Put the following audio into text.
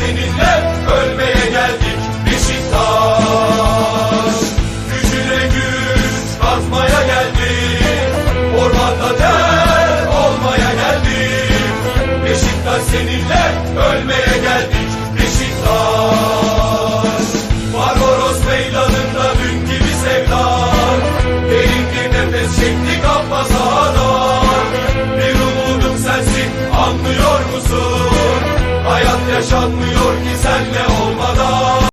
seninle ölmeye geldik Beşiktaş. Gücüne güç katmaya geldik. Ormanda der olmaya geldik. Beşiktaş seninle ölmeye geldik Beşiktaş. Barbaros meydanında dün gibi sevdan Derin bir nefes çektik amma sahadan Bir umudum sensin anlıyor musun? Yaşanmıyor ki senle